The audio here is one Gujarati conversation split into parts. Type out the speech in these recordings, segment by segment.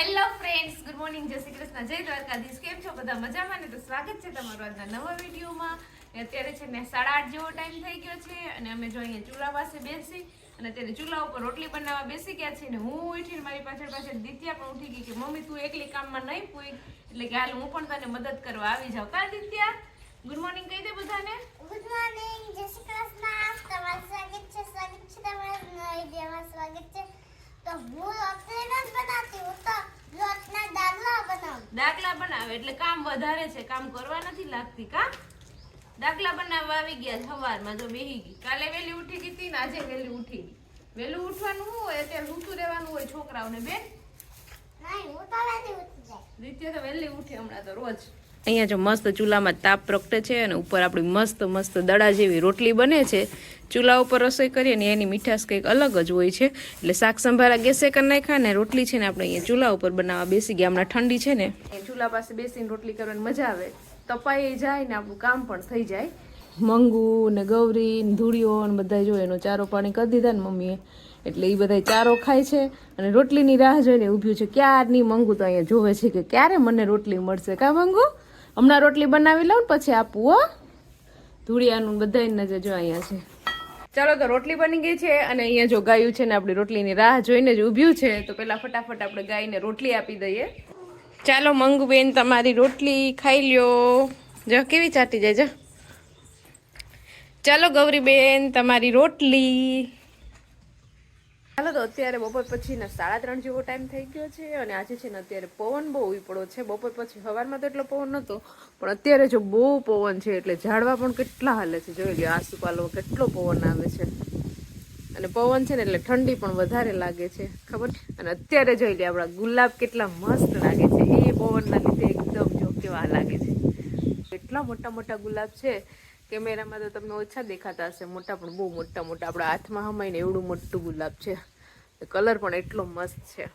હેલો ફ્રેન્ડ્સ ગુડ મોર્નિંગ જય શ્રી કૃષ્ણ, જય દ્વારકાધીશ. કેમ છો બધા? મજામાં ને? તો સ્વાગત છે તમારું આજના નવા વિડીયોમાં. અત્યારે છે ને સાડા આઠ જેવો ટાઈમ થઈ ગયો છે અને અમે જો અહીંયા ચૂલા પાસે બેસી અને અત્યારે ચૂલા ઉપર રોટલી બનાવવા બેસી ગયા છીએ ને હું ઉઠીને મારી પાછળ પાછળ દિત્યા પણ ઉઠી ગઈ કે, મમ્મી, તું એકલી કામમાં નહીં પૂરી. એટલે કે, હાલ હું પણ તને મદદ કરવા આવી જાઉં. કા દિત્યા? ગુડ મોર્નિંગ કહી દે બધાને. ગુડ મોર્નિંગ જય શ્રી કૃષ્ણ તમારું સ્વાગત છે સ્વાગત છે તમારા નવા વિડીયોમાં સ્વાગત છે તો હું રોટલી નથી બનાવતી હું તો લોટના દાદલા બનાવું દાખલા બનાવે એટલે કામ વધારે છે કામ કરવા નથી લાગતી કા? દાખલા બનાવવા આવી ગયા સવારમાં જો બેહી ગઈ. કાલે વહેલી ઉઠી ગઈ હતી ને આજે વહેલી ઉઠી ગઈ. વહેલું ઉઠવાનું હોય? અત્યારે સૂતું રહેવાનું હોય છોકરાઓને બેન? ઉઠી તો વહેલી ઉઠે હમણાં તો રોજ. અહીંયા જો મસ્ત ચૂલામાં તાપ પ્રગટે છે અને ઉપર આપણી મસ્ત મસ્ત દડા જેવી રોટલી બને છે. ચૂલા ઉપર રસોઈ કરીએ ને એની મીઠાશ કંઈક અલગ જ હોય છે. એટલે શાક સંભારા ગેસે કરી નાખ્યા ને રોટલી છે ને આપણે અહીંયા ચૂલા ઉપર બનાવવા બેસી ગયા. હમણાં ઠંડી છે ને. ચૂલા પાસે બેસીને રોટલી કરવાની મજા આવે. તપાઈ જાય ને આપણું કામ પણ થઈ જાય. મંગુ ને ગૌરી ને ધૂળીઓ ને બધા જો એનો ચારો પાણી કરી દીધા ને મમ્મીએ. એટલે એ બધા ચારો ખાય છે અને રોટલીની રાહ જોઈને ઊભ્યું છે. ક્યારની મંગુ તો અહીંયા જોવે છે કે ક્યારે મને રોટલી મળશે. કા મંગુ? હમણાં રોટલી બનાવી લઉં પછી આપું, હો. ધૂળિયાનું બધા નજર જો અહીંયા છે. ચાલો તો રોટલી બની ગઈ છે અને અહીંયા જો ગાયું છે ને આપણી રોટલીની રાહ જોઈને જ ઊભ્યું છે, તો પેલા ફટાફટ આપણે ગાયને રોટલી આપી દઈએ. ચાલો મંગુબેન તમારી રોટલી ખાઈ લ્યો. જો, કેવી ચાટી જાય, જો. ચાલો ગૌરીબેન, તમારી રોટલી. ચાલો તો અત્યારે બપોર પછીના સાડા ત્રણ જેવો ટાઈમ થઈ ગયો છે અને આજે છે ને અત્યારે પવન બહુ ઉપડો છે. બપોર પછી સવારમાં તો એટલો પવન નહોતો પણ અત્યારે જો બહુ પવન છે એટલે ઝાડવા પણ કેટલા હાલે છે. જોઈ લે આસુપાલો કેટલો પવન આવે છે. અને પવન છે ને એટલે ઠંડી પણ વધારે લાગે છે, ખબર? અને અત્યારે જોઈ લે આપણા ગુલાબ કેટલા મસ્ત લાગે છે. એ પવનના લીધે એકદમ જો કેવા લાગે છે. એટલા મોટા મોટા ગુલાબ છે કેમેરામાં તો તમને ઓછા દેખાતા હશે. મોટા પણ બહુ મોટા મોટા. આપણા હાથમાં હમાઈને એવડું મોટું ગુલાબ છે. કલર પણ એટલો મસ્ત છે.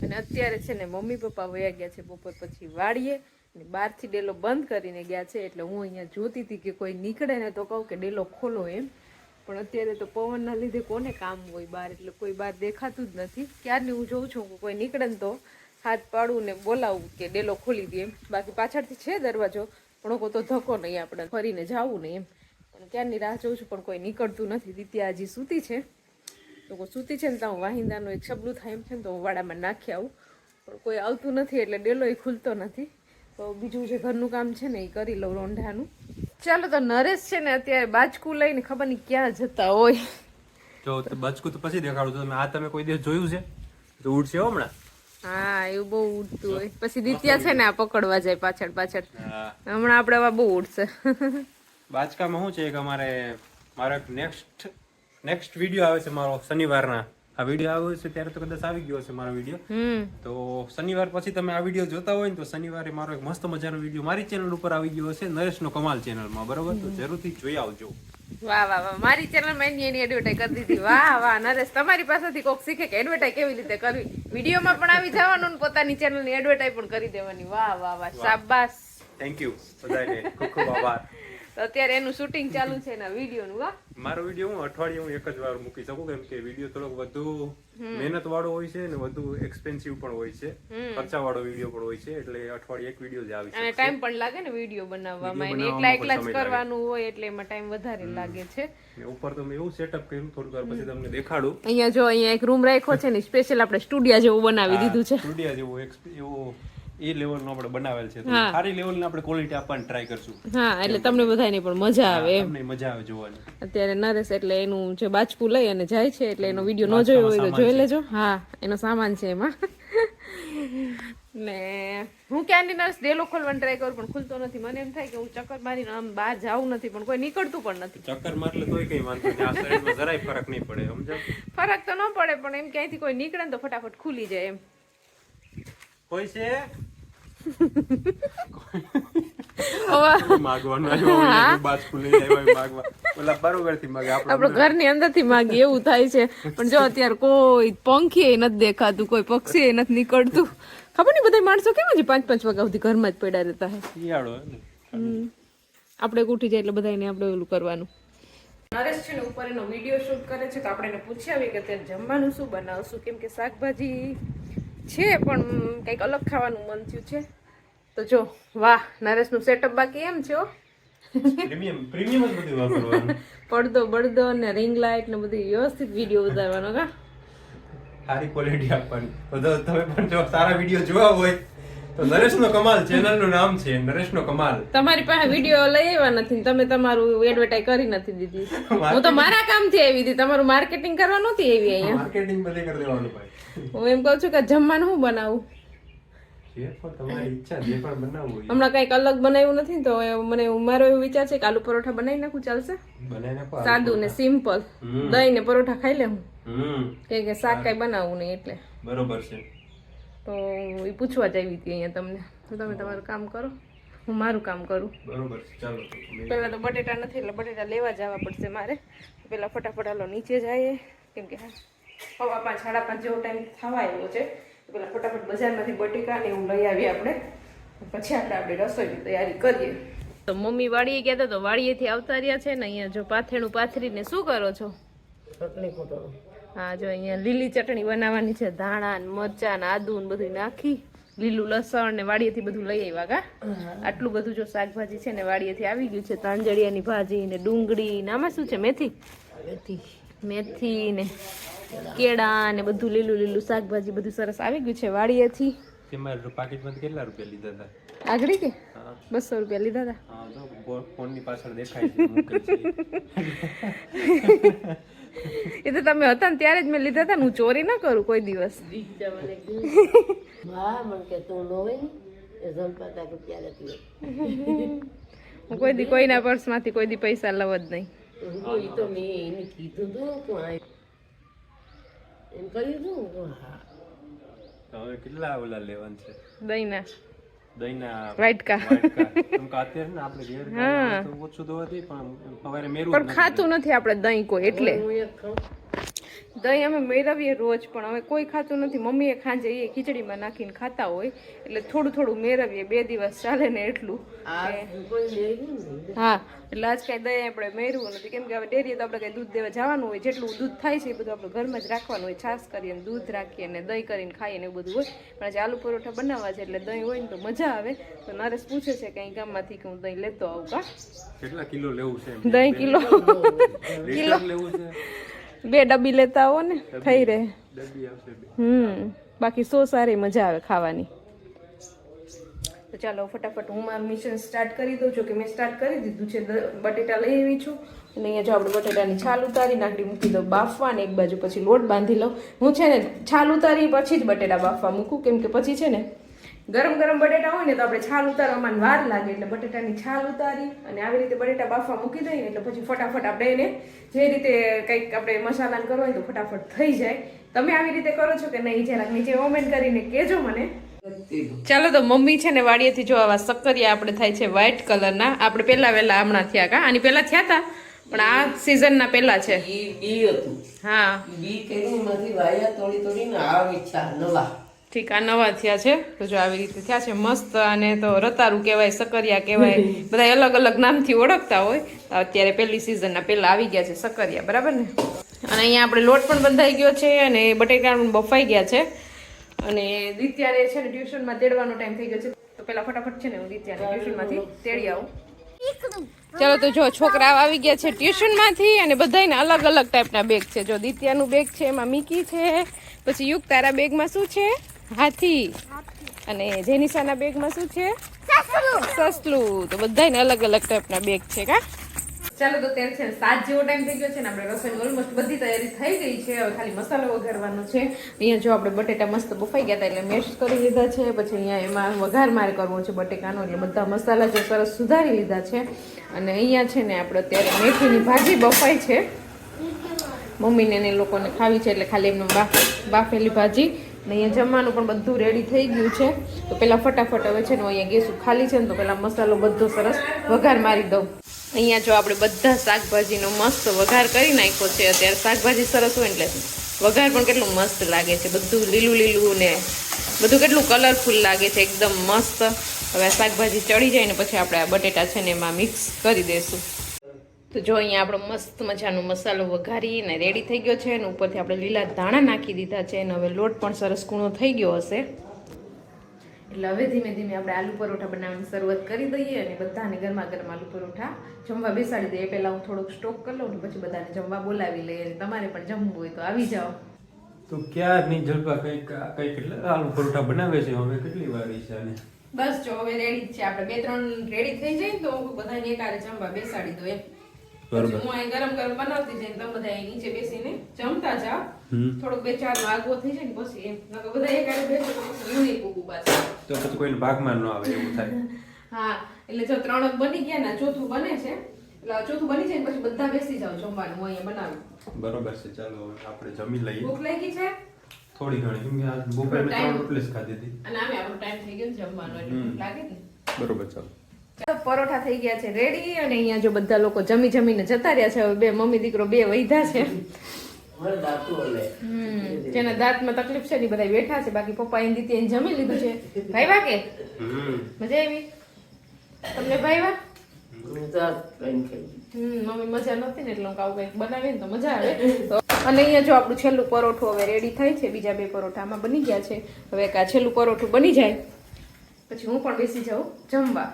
અને અત્યારે છે ને મમ્મી પપ્પા વયા ગયા છે બપોર પછી વાળીએ અને બહારથી ડેલો બંધ કરીને ગયા છે. એટલે હું અહીંયા જોતી હતી કે કોઈ નીકળે ને તો કહું કે ડેલો ખોલો એમ. પણ અત્યારે તો પવનના લીધે કોને કામ હોય બહાર? એટલે કોઈ બહાર દેખાતું જ નથી. ક્યારની હું જોઉં છું કે કોઈ નીકળે ને તો હાથ પાડું ને બોલાવું કે ડેલો ખોલી દે એમ. બાકી પાછળથી છે દરવાજો. પણ કોઈ તો ધક્કો નહીં આપણે, ફરીને જાવું નહીં એમ. પણ ક્યારની રાહ જોઉં છું પણ કોઈ નીકળતું નથી. દિત્યા હજી સૂતી છે. તો કોઈ સૂતી છે ને તો હું વાહિંદાનું એક શબલું થાય એમ છે ને તો હું વાડામાં નાખી આવું. પણ કોઈ આવતું નથી એટલે ડેલો એ ખુલતો નથી. તો બીજું જે ઘરનું કામ છે ને એ કરી લઉં રોંઢાનું. ચાલો તો નરેશ છે ને અત્યારે બાજકું લઈને ખબર નહીં ક્યાં જતા હોય. જો તો તો પછી દેખાડું. તમે આ તમે કોઈ દિવસ જોયું છે? તો ઉડશે હમણાં. હા એવું બહુ ઉડતું હોય. પછી દિત્યા છે ને આ પકડવા જાય પાછળ પાછળ. હમણાં આપણે આવા બહુ ઉડશે. બાચકામાં શું છે કે અમારે મારો નેક્સ્ટ નેક્સ્ટ વીડિયો આવે છે મારો શનિવારના. આ વીડિયો આવ્યો છે ત્યારે તો કદાચ આવી ગયો છે મારો વીડિયો. તો શનિવાર પછી તમે આ વીડિયો જોતા હોય ને તો શનિવારે મારો એક મસ્ત મજાનો વીડિયો મારી ચેનલ ઉપર આવી ગયો હશે નરેશનો કમાલ ચેનલમાં બરોબર? તો જરૂરથી જોઈ આવજો. વાહ વાહ વાહ. મારી ચેનલમાં એની એની એડવર્ટાઈઝ કરી દીધી. વાહ વાહ નરેશ તમારી પાસેથી કોક શીખે કે એડવર્ટાઈઝ કેવી રીતે કરવી? વિડીયોમાં પણ આવી જવાનું પોતાની ચેનલની એડવર્ટાઈઝ પણ કરી દેવાની. વાહ વાહ વાહ. શાબાશ. થેન્ક યુ બધાને ખૂબ ખૂબ આભાર. તો અત્યારે એનું શૂટિંગ ચાલુ છે એના વિડીયોનું હા. મારો વીડિયો હું અઠવાડિયે હું એક જ વાર મૂકી શકું કેમ કે વીડિયો થોડોક વધુ મહેનત વાળો હોય છે ને વધુ એક્સપેન્સિવ પણ હોય છે. ખર્ચા વાળો વીડિયો પણ હોય છે એટલે અઠવાડિયે એક વીડિયો જ આવી અને ટાઈમ પણ લાગે ને વીડિયો બનાવવામાં એને એકલા એકલા જ. કરવાનું હોય એટલે એમાં ટાઈમ વધારે લાગે છે. ઉપર તો મેં એવું સેટઅપ કર્યું થોડીક વાર પછી તમને દેખાડું. અહીંયા જો અહીંયા એક રૂમ રાખ્યો છે ને સ્પેશિયલ આપણે સ્ટુડિયો જેવું બનાવી દીધું છે. સ્ટુડિયો જેવું એવો એ લેવલનો આપણે બનાવેલ છે. તો સારી લેવલની આપણે ક્વોલિટી આપવાની ટ્રાય કરશું. હા એટલે તમને બધાને પણ મજા આવે એમ. તમને મજા આવે જોવાની. અત્યારે નરેશ એટલે એનું જે બાજકું લઈ અને જાય છે એટલે એનો વીડિયો ન જોયો હોય તો જોઈ લેજો. હા એનો સામાન છે એમાં. ને હું ક્યાંની નર્સ ડેલો ખોલવાની ટ્રાય કરું પણ ખુલતો નથી. મને એમ થાય કે હું ચક્કર મારીને આમ બહાર જાવું નથી પણ કોઈ નીકળતું પણ નથી. ચક્કર મારલે તોય કઈ વાંધો નહીં. આ શરીરમાં જરાય ફરક નહીં પડે સમજો ફરક તો ન પડે પણ એમ ક્યાંયથી કોઈ નીકળે ને તો ફટાફટ ખુલી જાય એમ. કોઈ છે? માગે એવું થાય છે. પણ જો અત્યારે કોઈ પંખી નથી દેખાતું કોઈ પક્ષી નથી નીકળતું. ખબર નહીં બધા માણસો કેમ છે? પાંચ પાંચ વાગ્યા સુધી ઘરમાં જ પડ્યા રહેતા શિયાળો. આપણે ઉઠી જાય એટલે બધાને આપણે ઓલું કરવાનું. નરેશ છે ને ઉપર એનો વીડિયો શૂટ કરે છે તો આપણે એને પૂછી કે અત્યારે જમવાનું શું બનાવશું? કેમ કે શાકભાજી છે પણ કંઈક અલગ ખાવાનું મન થયું છે. તો જો વાહ નરેશનું સેટઅપ બાકી એમ છે પડદો બળદો ને રિંગ લાઇટ ને બધી વ્યવસ્થિત વીડિયો ઉતારવાનો કા સારી ક્વોલિટી આપવાની. તો તમે પણ જો સારા વીડિયો જોવા હોય તો નરેશનો કમાલ ચેનલનું નામ છે નરેશનો કમાલ. તમારી પાસે વીડિયો લઈ આવ્યા નથી તમે તમારું એડવર્ટાઈઝ કરી નથી દીધી. હું તો મારા કામથી આવી હતી તમારું માર્કેટિંગ કરવા નહોતી આવી અહીંયા. માર્કેટિંગ બધે કરી દેવાનું ભાઈ. હું એમ કહું છું કે જમવાનું હું બનાવું? હમણાં કંઈક અલગ બનાવ્યું નથી તો મને મારો એવો વિચાર છે કે આલુ પરોઠા બનાવી નાખું ચાલશે? સાદું ને સિમ્પલ. દહીં ને પરોઠા ખાઈ લે હું. કે કે શાક કઈ બનાવવું નહીં એટલે. બરોબર છે. તો એ પૂછવા જ આવી હતી અહીંયા તમને. તો તમે તમારું કામ કરો. હું મારું કામ કરું. બરોબર ચાલો તો પહેલાં તો બટેટા નથી એટલે બટેટા લેવા જવા પડશે મારે. પહેલાં ફટાફટ હાલો નીચે જઈએ. કેમ કે હા. હવા પાંચ સાડા પાંચ જેવો ટાઈમ થવા આવ્યો છે. તો પેલા ફટાફટ બજારમાંથી બટેકા ને એવું લઈ આવીએ આપણે. પછી આપણે આપણે રસોઈની તૈયારી કરીએ. તો મમ્મી વાડીએ ગયા તો વાડીએથી આવતા રહ્યા છે ને અહીંયા જો પાથેણું પાથરીને શું કરો છો? હા જો અહીંયા લીલી ચટણી બનાવવાની છે. ધાણા ને મરચા ને આદુ ને બધું નાખી લીલું લસણ ને વાડીએથી બધું લઈ આવ્યા કા? આટલું બધું જો શાકભાજી છે ને વાડીએથી આવી ગયું છે. તાંજળિયાની ભાજી ને ડુંગળી ને આમાં શું છે? મેથી. મેથી ને કેળા ને બધું લીલું લીલું શાકભાજી બધું સરસ આવી ગયું છે વાડીએથી. કેટલા રૂપિયા લીધા હતા? આગળી કે? બસો રૂપિયા લીધા હતા. હા તો ફો- ફોનની પાછળ દેખાય છે મૂકેલ છે. એ તો તમે હતા ને ત્યારે જ મેં લીધા હતા હું ચોરી ના કરું કોઈ દિવસ. હું કોઈ દી કોઈના પર્સમાંથી કોઈ દી પૈસા લવ જ નહીં. તો હવે કેટલા ઓલા લેવાનું છે? દહીંના. દહીંના વાટકા વાટકા. અત્યારે ને આપણે ઘેર હા. તો ઓછું તો હતી પણ સવારે મેરું પણ ખાતું નથી આપણે દહીં કોઈ એટલે. દહીં અમે મેળવીએ રોજ પણ હવે કોઈ ખાતું નથી. મમ્મીએ ખાંજે એ ખીચડીમાં નાખીને ખાતા હોય એટલે થોડું થોડું મેળવીએ બે દિવસ ચાલે ને એટલું. હા એટલે આજ કાંઈ દહીં આપણે મેળવું નથી. કેમ કે હવે ડેરીએ તો આપણે કંઈ દૂધ દેવા જવાનું હોય જેટલું દૂધ થાય છે એ બધું આપણે ઘરમાં જ રાખવાનું હોય. છાશ કરીએ ને દૂધ રાખીએ ને દહીં કરીને ખાઈએ ને એવું બધું હોય. પણ આજે આલુ પરોઠા બનાવવા છે એટલે દહીં હોય ને તો મજા આવે. તો નરેશ પૂછે છે કંઈ ગામમાંથી કે હું દહીં લેતો આવું કા? કેટલા કિલો લેવું છે દહીં કિલો. કિલો. લેવું છે? બે ડબ્બી લેતા આવો ને થઈ રહે. ડબ્બી હમ બાકી સો સારી મજા આવે ખાવાની. તો ચાલો ફટાફટ હું મારું મિશન સ્ટાર્ટ કરી દઉં છું કે મેં સ્ટાર્ટ કરી દીધું છે બટેટા લઈ આવી છું. અને અહીંયા જો આપણે બટેટાની છાલ ઉતારી નાખડી મૂકી દઉં બાફવા ને એક બાજુ પછી લોટ બાંધી લઉં. હું છે ને છાલ ઉતારી પછી જ બટેટા બાફવા મૂકું કેમ કે પછી છે ને ગરમ ગરમ બટેટા હોય ને તો આપણે છાલ ઉતારવામાં વાર લાગે એટલે બટેટાની છાલ ઉતારી અને આવી રીતે બટેટા બાફવા મૂકી દઈએ એટલે પછી ફટાફટ આપણે એને જે રીતે કંઈક આપણે મસાલાને કરવો હોય તો ફટાફટ થઈ જાય. તમે આવી રીતે કરો છો કે નહીં? જરાક નીચે કોમેન્ટ કરીને કહેજો મને. ચાલો તો મમ્મી છે ને વાડીએથી જો આવા સક્કરિયા આપણે થાય છે વ્હાઈટ કલરના આપણે પહેલા વહેલા હમણાં થયા કા? આની પહેલાં થયા હતા પણ આ સિઝનના પેલા છે. બી હતું. હા. બી કેરીમાંથી વાયા તોડી તોડીને આ ઈચ્છા નવા. ઠીક આ નવા થયા છે. તો જો આવી રીતે થયા છે મસ્ત અને તો રતારું કહેવાય સકરિયા કહેવાય બધા અલગ અલગ નામથી ઓળખતા હોય. અત્યારે પહેલી સિઝનના પહેલાં આવી ગયા છે સકરિયા બરાબર ને? અને અહીંયા આપણે લોટ પણ બંધાઈ ગયો છે અને બટેકા પણ બફાઈ ગયા છે. અને દિત્યારે છે ને ટ્યુશનમાં તેડવાનો ટાઈમ થઈ ગયો છે. તો પહેલાં ફટાફટ છે ને હું દિત્યાને ટ્યુશનમાંથી તેડી આવું. ચાલો તો જો છોકરા આવી ગયા છે ટ્યુશનમાંથી અને બધાયને અલગ અલગ ટાઈપના બેગ છે. જો દિત્યાનું બેગ છે એમાં મિકી છે. પછી યુગ તારા બેગમાં શું છે? હાથી. અને જેનિશાના બેગમાં શું છે? સસલું. તો બધાયને અલગ અલગ ટાઈપના બેગ છે કા? ચાલો તો ત્યારે છે ને સાત જેવો ટાઈમ થઈ ગયો છે ને આપણે રસોઈની ઓલમોસ્ટ બધી તૈયારી થઈ ગઈ છે. હવે ખાલી મસાલો વઘારવાનો છે. અહીંયા જો આપણે બટેટા મસ્ત બફાઈ ગયા હતા એટલે મેશ કરી લીધા છે. પછી અહીંયા એમાં વઘાર મારે કરવો છે બટેકાનો. એટલે બધા મસાલા જે સરસ સુધારી લીધા છે. અને અહીંયા છે ને આપણે અત્યારે મેથીની ભાજી બફાઈ છે. મમ્મીને એને એ લોકોને ખાવી છે એટલે ખાલી એમનું બાફ બાફેલી ભાજી. ને અહીંયા જમવાનું પણ બધું રેડી થઈ ગયું છે. તો પહેલાં ફટાફટ હવે છે ને અહીંયા ગેસ ખાલી છે ને તો પહેલાં મસાલો બધો સરસ વઘાર મારી દઉં. અહીંયા જો આપણે બધા શાકભાજીનો મસ્ત વઘાર કરી નાખ્યો છે. અત્યારે શાકભાજી સરસ હોય એટલે વઘાર પણ કેટલું મસ્ત લાગે છે. બધું લીલું લીલું ને બધું કેટલું કલરફુલ લાગે છે. એકદમ મસ્ત. હવે શાકભાજી ચડી જાય ને પછી આપણે આ બટેટા છે ને એમાં મિક્સ કરી દઈશું તો જો અહીંયા આપણો મસ્ત મજાનો મસાલો વઘારીને રેડી થઈ ગયો છે અને ઉપરથી આપણે લીલા ધાણા નાખી દીધા છે અને હવે લોટ પણ સરસ કૂણો થઈ ગયો હશે. એટલે હવે ધીમે ધીમે આપણે આલુ પરોઠા બનાવવાની શરૂઆત કરી દઈએ અને બધાને ગરમા ગરમ આલુ પરોઠા જમવા બેસાડી દઈએ. પહેલાં હું થોડોક સ્ટોક કરી લઉં ને પછી બધાને જમવા બોલાવી લઈએ અને તમારે પણ જમવું હોય તો આવી જાઓ. તો ક્યારની જલપા કંઈક કંઈક એટલે આલુ પરોઠા બનાવે છે? હવે કેટલી વાર છે આને? બસ જો હવે રેડી છે. આપણે બે ત્રણ રેડી થઈ જાય તો બધાને એકારે જમવા બેસાડી દો એમ. બરોબર. હું અહીં ગરમ ગરમ બનાવતી જઈને તમે બધા અહીં નીચે બેસીને જમતા જાઓ. થોડોક બે ચાર આગવો થઈ જાય ને પછી એમ. નકર બધા એકારે બેસે તો પછી યુનિક ઉભું તો પછી કોઈને ભાગમાં ન આવે એવું થાય. હા એટલે જો ત્રણ બની ગયા ને ચોથું બને છે. એટલે ચોથું બની જાય પછી બધા બેસી જાવ જમવાનું હું અહીંયા બનાવું. બરોબર છે ચાલો આપણે જમી લઈએ. ભૂખ લાગી છે? થોડી ઘણી કેમ કે આજ બપોરે મેં ત્રણ રોટલી જ ખાધી હતી. અને આમે આપણો ટાઈમ થઈ ગયો જમવાનો એટલે લાગે ને બરોબર ચાલો, પરોઠા થઈ ગયા છે રેડી અને અહીંયા જો બધા લોકો જમી જમીને જતા રહ્યા છે હવે બે મમ્મી દીકરો બે વૈધા છે. જેના દાંતમાં તકલીફ છે ને બધા બેઠા છે બાકી પપ્પા એની એને જમી લીધું છે. ભાઈવા કે? મજા આવી? તમને ભાઈવા? મમ્મી મજા નહોતી ને એટલે હું આવું કંઈક બનાવીને તો મજા આવે. તો અને અહીંયા જો આપણું છેલ્લું પરોઠું હવે રેડી થાય છે બીજા બે પરોઠામાં બની ગયા છે. હવે આ છેલ્લું પરોઠું બની જાય. પછી હું પણ બેસી જાઉં જમવા.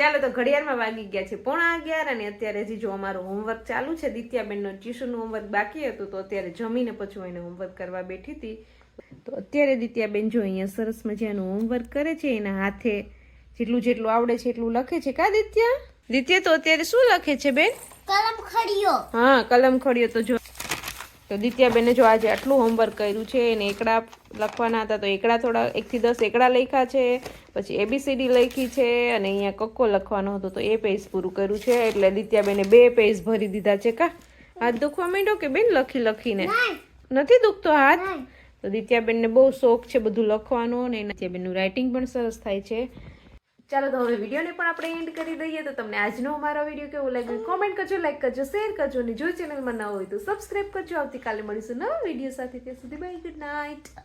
ચાલો તો ઘડિયાળમાં વાગી ગયા છે પોણા અગિયાર અને અત્યારે હજી જો અમારું હોમવર્ક ચાલુ છે દિત્યાબેનનો ટ્યુશનનું હોમવર્ક બાકી હતું તો અત્યારે જમીને પછી હું એને હોમવર્ક કરવા બેઠી હતી. તો અત્યારે દિત્યાબેન જો અહીંયા સરસ મજાનું હોમવર્ક કરે છે એના હાથે જેટલું જેટલું આવડે છે એટલું લખે છે. કા દિત્યા? દિત્યા તો અત્યારે શું લખે છે બેન? કલમ ખડીયો હા કલમ ખડિયો તો જો તો દિત્યાબેને જો આજે આટલું હોમવર્ક કર્યું છે એને એકડા લખવાના હતા તો એકડા થોડા એકથી દસ એકડા લખ્યા છે પછી એબીસીડી લખી છે અને અહીંયા કક્કો લખવાનો હતો તો એ પેજ પૂરું કર્યું છે. એટલે દિત્યાબેને બે પેજ ભરી દીધા છે કા? હાથ દુખવા માંડ્યો કે બેન લખી લખીને? નથી દુખતો હાથ? તો દિત્યાબેનને બહુ શોખ છે બધું લખવાનો અને દિત્યાબેનનું રાઇટિંગ પણ સરસ થાય છે. ચાલો તો હવે વિડીયોને પણ આપણે એન્ડ કરી દઈએ તો તમને આજનો અમારો વીડિયો કેવો લાગ્યો કોમેન્ટ કરજો લાઈક કરજો શેર કરજો અને જો ચેનલમાં ન હોય તો સબસ્ક્રાઈબ કરજો. આવતીકાલે મળીશું નવા વીડિયો સાથે. ત્યાં સુધી બાય ગુડ નાઇટ